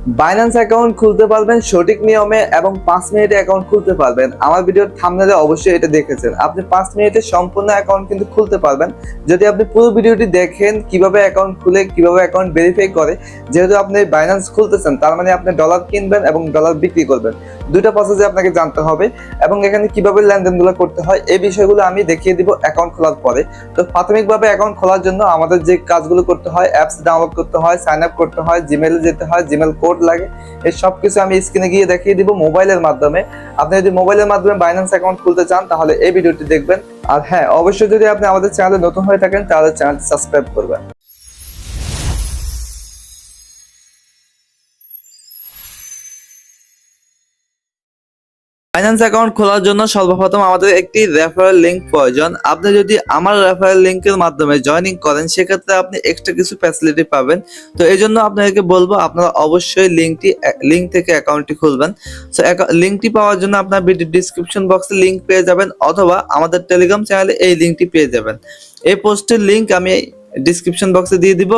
Binance account খুলতে পারবেন সঠিক নিয়মে এবং পাঁচ মিনিটে অ্যাকাউন্ট খুলতে পারবেন। আমার ভিডিওর থামনেলে অবশ্যই এটা দেখেছেন। আপনি পাঁচ মিনিটে সম্পূর্ণ অ্যাকাউন্ট কিন্তু খুলতে পারবেন। যদি আপনি পুরো ভিডিওটি দেখেন, কীভাবে অ্যাকাউন্ট খুলে, কীভাবে অ্যাকাউন্ট ভেরিফাই করে, যেহেতু আপনি বাইন্যান্স খুলতেছেন, তার মানে আপনি ডলার কিনবেন এবং ডলার বিক্রি করবেন। দুইটা প্রসেসে আপনাকে জানতে হবে এবং এখানে কীভাবে লেনদেনগুলো করতে হয়, এই বিষয়গুলো আমি দেখিয়ে দিব অ্যাকাউন্ট খোলার পরে। তো প্রাথমিকভাবে অ্যাকাউন্ট খোলার জন্য আমাদের যে কাজগুলো করতে হয় অ্যাপস ডাউনলোড করতে হয় সাইন আপ করতে হয় জিমেলে যেতে হয় জিমেল কোড লাগে, এই সব কিছু আমি স্ক্রিনে গিয়ে দেখিয়ে দিব মোবাইলের মাধ্যমে। আপনি যদি মোবাইলের মাধ্যমে বাইন্যান্স অ্যাকাউন্ট খুলতে চান, তাহলে এই ভিডিওটি দেখবেন। আর হ্যাঁ অবশ্যই যদি আপনি আমাদের চ্যানেলে নতুন হয়ে থাকেন, তাহলে চ্যানেলটি সাবস্ক্রাইব করবেন। ফাইন্যান্স অ্যাকাউন্ট খোলার জন্য সর্বপ্রথম আমাদের একটি রেফারেল লিংক প্রয়োজন। আপনি যদি আমার রেফারেল লিংকের মাধ্যমে জয়েনিং করেন, সেক্ষেত্রে আপনি এক্সট্রা কিছু ফ্যাসিলিটি পাবেন। তো এই জন্য আপনাদেরকে বলব, আপনারা অবশ্যই লিঙ্কটি লিঙ্ক থেকে অ্যাকাউন্টটি খুলবেন। সো লিঙ্কটি পাওয়ার জন্য আপনার ভিডিও ডিসক্রিপশন বক্সে লিঙ্ক পেয়ে যাবেন, অথবা আমাদের টেলিগ্রাম চ্যানেলে এই লিঙ্কটি পেয়ে যাবেন। এই পোস্টের লিঙ্ক আমি ডিসক্রিপশন বক্সে দিয়ে দিব।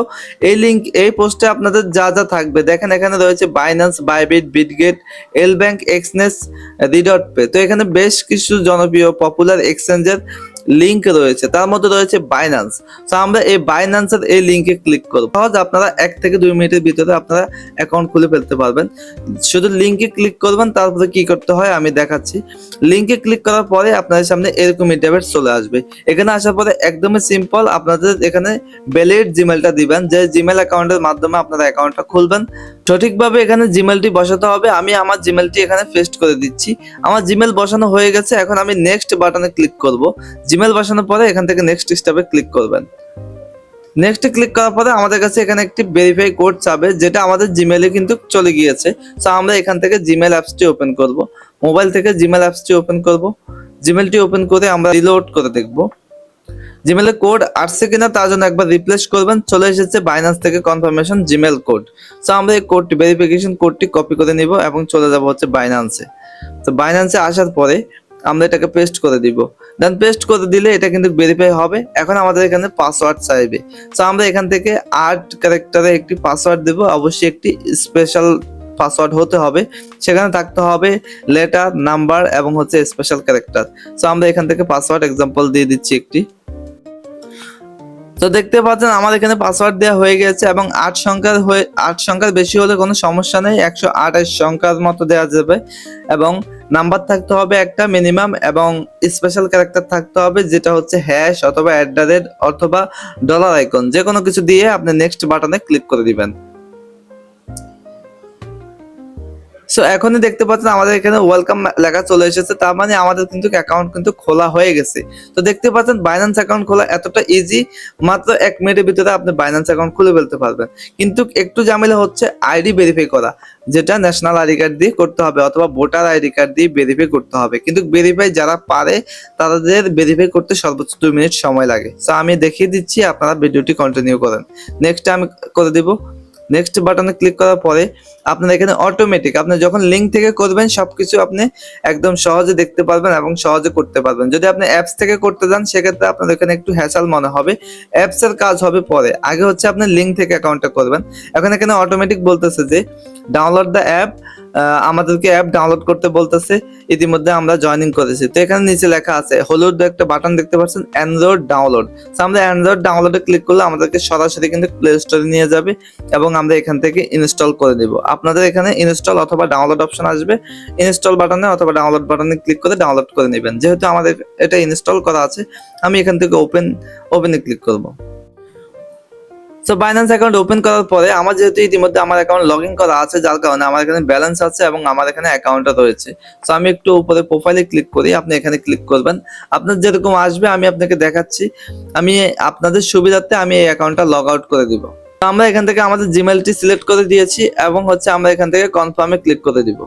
এই লিঙ্ক এই পোস্টে আপনাদের যা যা থাকবে। দেখেন, এখানে রয়েছে Binance Bybit Bitget LBank Exness RedotPay তো এখানে বেশ কিছু জনপ্রিয় পপুলার এক্সচেঞ্জের লিংক রয়েছে, তার মধ্যে রয়েছে বাইন্যান্স তো আমরা এই বাইন্যান্সের এই লিঙ্কে ক্লিক করব। সহজ আপনারা এক থেকে দুই মিনিটের ভিতরে আপনারা অ্যাকাউন্ট খুলে ফেলতে পারবেন। শুধু লিঙ্কে ক্লিক করবেন, তারপরে কি করতে হয় আমি দেখাচ্ছি। লিঙ্কে ক্লিক করার পরে আপনাদের সামনে এরকম ইন্টারভেট চলে আসবে। এখানে আসার পরে একদমই সিম্পল আপনাদের এখানে ভ্যালিড জিমেলটা দিবেন। যে জিমেল অ্যাকাউন্টের মাধ্যমে আপনারা অ্যাকাউন্টটা খুলবেন। সঠিকভাবে এখানে জিমেলটি বসাতে হবে। আমি আমার জিমেলটি এখানে পেস্ট করে দিচ্ছি। আমার জিমেল বসানো হয়ে গেছে। এখন আমি নেক্সট বাটনে ক্লিক করব। জিমেল বসানোর পরে এখান থেকে নেক্সট স্টেপে ক্লিক করবেন। নেক্সট ক্লিক করার পরে আমাদের কাছে এখানে একটি ভেরিফাই কোড চাবে, যেটা আমাদের জিমেলে কিন্তু চলে গিয়েছে। সো আমরা এখান থেকে জিমেল অ্যাপসটি ওপেন করব। মোবাইল থেকে জিমেল অ্যাপসটি ওপেন করব। জিমেলটি ওপেন করে আমরা রিলোড করে দেখব। জিমেলের কোড আসছে কিনা তার জন্য একবার রিপ্লেস করবেন। চলে এসেছে বাইনান্স থেকে কনফার্মেশন জিমেল কোড সো আমরা এই কোডটি ভেরিফিকেশন কোডটি কপি করে নিব এবং চলে যাব হচ্ছে বাইনান্সে তো বাইনান্সে আসার পরে আমরা এটাকে পেস্ট করে দিব। দেন পেস্ট করে দিলে এটা কিন্তু ভেরিফাই হবে। এখন আমাদের এখানে পাসওয়ার্ড চাইবে। সো আমরা এখান থেকে আট ক্যারেক্টারে একটি পাসওয়ার্ড দেব। অবশ্যই একটি স্পেশাল পাসওয়ার্ড হতে হবে। সেখানে থাকতে হবে লেটার নাম্বার এবং হচ্ছে স্পেশাল ক্যারেক্টার সো আমরা এখান থেকে পাসওয়ার্ড এক্সাম্পল দিয়ে দিচ্ছি একটি। তো দেখতে পাচ্ছেন আমার এখানে পাসওয়ার্ড দেওয়া হয়ে গেছে এবং আট সংখ্যার হয়ে আট সংখ্যার বেশি হলে কোনো সমস্যা নেই, একশো আঠাশ সংখ্যার মতো দেওয়া যাবে এবং নাম্বার থাকতে হবে একটা মিনিমাম এবং স্পেশাল ক্যারেক্টার থাকতে হবে যেটা হচ্ছে হ্যাশ অথবা অ্যাট দ্য রেট অথবা ডলার আইকন যে কোনো কিছু দিয়ে আপনি নেক্সট বাটনে ক্লিক করে দিবেন। সো এখনই দেখতে পাচ্ছেন আমাদের এখানে ওয়েলকাম লেখা চলে এসেছে। তার মানে আমাদের কিন্তু অ্যাকাউন্ট কিন্তু খোলা হয়ে গেছে। তো দেখতে পাচ্ছেন বাইন্যান্স অ্যাকাউন্ট খোলা এতটা ইজি মাত্র এক মিনিটের ভিতরে আপনি বাইন্যান্স অ্যাকাউন্ট খুলে ফেলতে পারবেন। কিন্তু একটু ঝামেলা হচ্ছে আইডি ভেরিফাই করা, যেটা ন্যাশনাল আইডি কার্ড দিয়ে করতে হবে অথবা ভোটার আইডি কার্ড দিয়ে ভেরিফাই করতে হবে। কিন্তু ভেরিফাই যারা পারে, তাদের ভেরিফাই করতে সর্বোচ্চ দুই মিনিট সময় লাগে। তো আমি দেখিয়ে দিচ্ছি, আপনারা ভিডিওটি কন্টিনিউ করেন। নেক্সট আমি করে দিব। নেক্সট বাটনে ক্লিক করার পরে আপনার এখানে অটোমেটিক আপনি যখন লিঙ্ক থেকে করবেন সব কিছু আপনি একদম সহজে দেখতে পারবেন এবং সহজে করতে পারবেন। যদি আপনি অ্যাপস থেকে করতে যান, সেক্ষেত্রে আপনার এখানে একটু হ্যাসাল মনে হবে। অ্যাপসের কাজ হবে পরে। আগে হচ্ছে আপনি লিঙ্ক থেকে অ্যাকাউন্টটা করবেন। এখন এখানে অটোমেটিক বলতেছে যে ডাউনলোড দ্য অ্যাপ আমাদেরকে অ্যাপ ডাউনলোড করতে বলতেছে, ইতিমধ্যে আমরা জয়েনিং করেছি। তো এখানে নিচে লেখা আছে হলুদ একটা বাটন দেখতে পাচ্ছেন অ্যান্ড্রয়েড ডাউনলোড আমরা অ্যান্ড্রয়েড ডাউনলোডে ক্লিক করলে আমাদেরকে সরাসরি কিন্তু প্লে স্টোরে নিয়ে যাবে এবং আমরা এখান থেকে ইনস্টল করে দিব আপনাদের এখানে ইনস্টল অথবা ডাউনলোড অপশন আসবে। ইনস্টল বাটনে অথবা ডাউনলোড বাটনে ক্লিক করে ডাউনলোড করে নেবেন। যেহেতু আমাদের এটা ইনস্টল করা আছে, আমি এখান থেকে ওপেন ওপেনে ক্লিক করব। সো বাইন্যান্স অ্যাকাউন্ট ওপেন করার পরে আমার যেহেতু ইতিমধ্যে আমার অ্যাকাউন্ট লগ ইন করা আছে, যার কারণে আমার এখানে ব্যালেন্স আছে এবং আমার এখানে অ্যাকাউন্টটা রয়েছে। সো আমি একটু উপরে প্রোফাইলে ক্লিক করি, আপনি এখানে ক্লিক করবেন। আপনার যেরকম আসবে, আমি আপনাকে দেখাচ্ছি। আমি আপনাদের সুবিধার্থে আমি এই অ্যাকাউন্টটা লগ আউট করে দিব। আমরা এখান থেকে আমাদের জিমেলটি সিলেক্ট করে দিয়েছি এবং হচ্ছে আমরা এখান থেকে কনফার্মে ক্লিক করে দিব।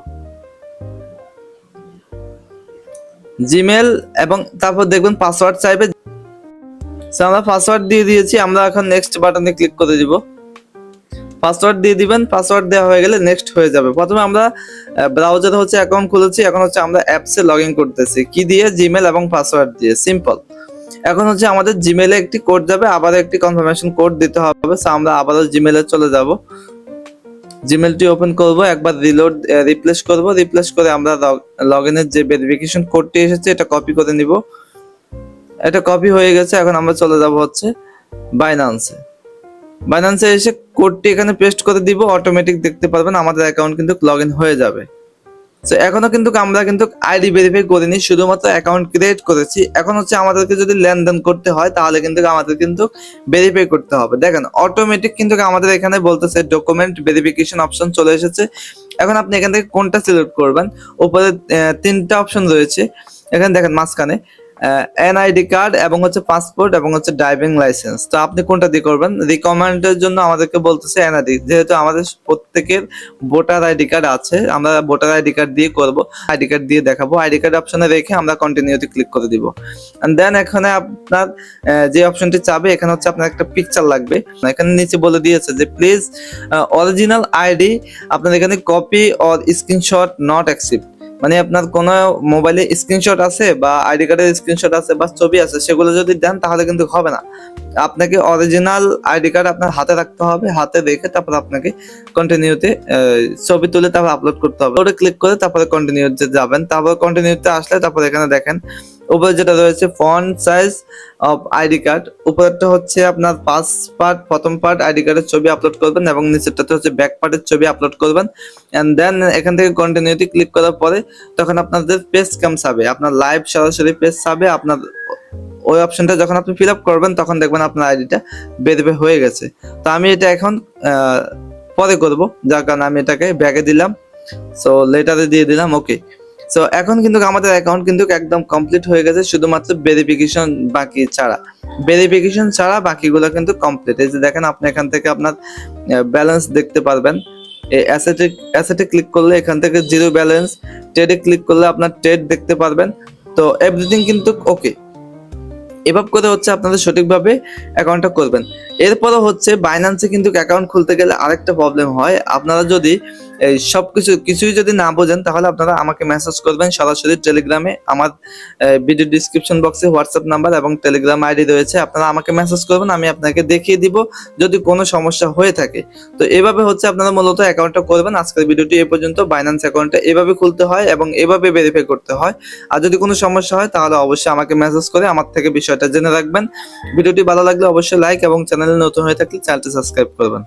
জিমেল এবং তারপর দেখবেন পাসওয়ার্ড চাইবে So, আমরা পাসওয়ার্ড দিয়ে দিয়েছি আমরা এখন নেক্সট বাটনে ক্লিক করে দিব। পাসওয়ার্ড দিয়ে দিবেন পাসওয়ার্ড দেওয়া হয়ে গেলে নেক্সট হয়ে যাবে। প্রথমে আমরা ব্রাউজারে হচ্ছে অ্যাকাউন্ট খুলেছি এখন হচ্ছে আমরা অ্যাপসে লগ ইন করতেছি। কি দিয়ে? জিমেল এবং পাসওয়ার্ড দিয়ে সিম্পল এখন হচ্ছে আমাদের জিমেলে একটি কোড যাবে আবার একটি কনফার্মেশন কোড দিতে হবে। সো আমরা আবারও জিমেলে চলে যাব। জিমেলটি ওপেন করব একবার রিলোড রিপ্লেস করব। রিপ্লেস করে আমরা লগ ইনের যে ভেরিফিকেশন কোডটি এসেছে এটা কপি করে নিব। এটা কপি হয়ে গেছে, এখন আমরা চলে যাব হচ্ছে বাইনান্সে বাইনান্সে এসে কোডটি এখানে পেস্ট করে দিব অটোমেটিক দেখতে পারবেন, আমাদের অ্যাকাউন্ট কিন্তু লগ ইন হয়ে যাবে। তো এখনও কিন্তু আমরা কিন্তু আইডি ভেরিফাই করিনি, শুধুমাত্র অ্যাকাউন্ট ক্রিয়েট করেছি। এখন হচ্ছে আমাদেরকে যদি লেনদেন করতে হয়, তাহলে কিন্তু আমাদের কিন্তু ভেরিফাই করতে হবে। দেখেন অটোমেটিক কিন্তু আমাদের এখানে বলতেছে ডকুমেন্ট ভেরিফিকেশন অপশন চলে এসেছে। এখন আপনি এখান থেকে কোনটা সিলেক্ট করবেন? উপরে তিনটা অপশন রয়েছে। এখানে দেখেন মাঝখানে। এনআইডি কার্ড এবং হচ্ছে পাসপোর্ট এবং হচ্ছে ড্রাইভিং লাইসেন্স তো আপনি কোনটা দিয়ে করবেন? রিকমেন্ডের জন্য আমাদেরকে বলতেছে এনআইডি যেহেতু আমাদের প্রত্যেকের ভোটার আইডি কার্ড আছে, আমরা ভোটার আইডি কার্ড দিয়ে করব। আইডি কার্ড দিয়ে দেখাবো। আইডি কার্ড অপশনে রেখে আমরা কন্টিনিউতে ক্লিক করে দিব। দেন এখানে আপনার যে অপশনটি চাবে, এখানে হচ্ছে আপনার একটা পিকচার লাগবে। এখানে নিচে বলে দিয়েছে যে প্লিজ অরিজিনাল আইডি আপনার এখানে copy or screenshot not accept মানে আপনার কোনো মোবাইলে স্ক্রিনশট আছে বা আইডি কার্ডের স্ক্রিনশট আছে বা ছবি আছে, সেগুলো যদি দেন তাহলে কিন্তু হবে না। আপনাকে অরিজিনাল আইডি কার্ড আপনার হাতে রাখতে হবে, হাতে রেখে তারপর আপনাকে কন্টিনিউতে ছবি তুলে তারপর আপলোড করতে হবে। ওটা ক্লিক করে তারপরে কন্টিনিউতে যাবেন। তারপর কন্টিনিউতে আসলে তারপর এখানে দেখেন উপরে যেটা রয়েছে font size of ID card উপরেরটা হচ্ছে আপনার পাঁচ পার্ট প্রথম পার্ট আইডি কার্ডের ছবি আপলোড করবেন এবং নিচেরটাতে হচ্ছে ব্যাক পার্টের ছবি আপলোড করবেন। এন্ড দেন এখান থেকে কন্টিনিউটি ক্লিক করার পরে তখন আপনাদের পেজ ক্যাম চাবে আপনার লাইভ সরাসরি পেজ চাবে আপনার ওই অপশনটা যখন আপনি ফিল আপ করবেন, তখন দেখবেন আপনার আইডিটা বেরবে হয়ে গেছে। তো আমি এটা এখন পরে করব। যার কারণে আমি এটাকে ব্যাগে দিলাম। সো লেটারে দিয়ে দিলাম। ওকে সো এখন কিন্তু আমাদের অ্যাকাউন্ট কিন্তু একদম কমপ্লিট হয়ে গেছে, শুধুমাত্র ভেরিফিকেশন বাকি ছাড়া। ভেরিফিকেশন ছাড়া বাকিগুলো কিন্তু কমপ্লিট এই যে দেখেন, আপনি এখান থেকে আপনার ব্যালেন্স দেখতে পারবেন। এই অ্যাসেটে অ্যাসেটে ক্লিক করলে এখান থেকে জিরো ব্যালেন্স ট্রেডে ক্লিক করলে আপনার ট্রেড দেখতে পারবেন। তো এভরিথিং কিন্তু ওকে এভাবে করে হচ্ছে আপনাদের সঠিকভাবে অ্যাকাউন্টটা করবেন। এরপরও হচ্ছে বাইন্যান্সে কিন্তু অ্যাকাউন্ট খুলতে গেলে আরেকটা প্রবলেম হয়। আপনারা যদি এই সব কিছু কিছুই যদি না বোঝেন, তাহলে আপনারা আমাকে মেসেজ করবেন সরাসরি টেলিগ্রামে আমার ভিডিও ডিসক্রিপশন বক্সে হোয়াটসঅ্যাপ নাম্বার এবং টেলিগ্রাম আইডি রয়েছে। আপনারা আমাকে মেসেজ করবেন, আমি আপনাকে দেখিয়ে দিব যদি কোনো সমস্যা হয়ে থাকে। তো এভাবে হচ্ছে আপনারা মূলত অ্যাকাউন্টটা করবেন। আজকের ভিডিওটি এ পর্যন্ত। বাইন্যান্স অ্যাকাউন্টটা এভাবে খুলতে হয় এবং এভাবে ভেরিফাই করতে হয়। আর যদি কোনো সমস্যা হয়, তাহলে অবশ্যই আমাকে মেসেজ করে আমার থেকে বিষয়টা জেনে রাখবেন। ভিডিওটি ভালো লাগলে অবশ্যই লাইক এবং চ্যানেলে নতুন হয়ে থাকলে চ্যানেলটি সাবস্ক্রাইব করবেন।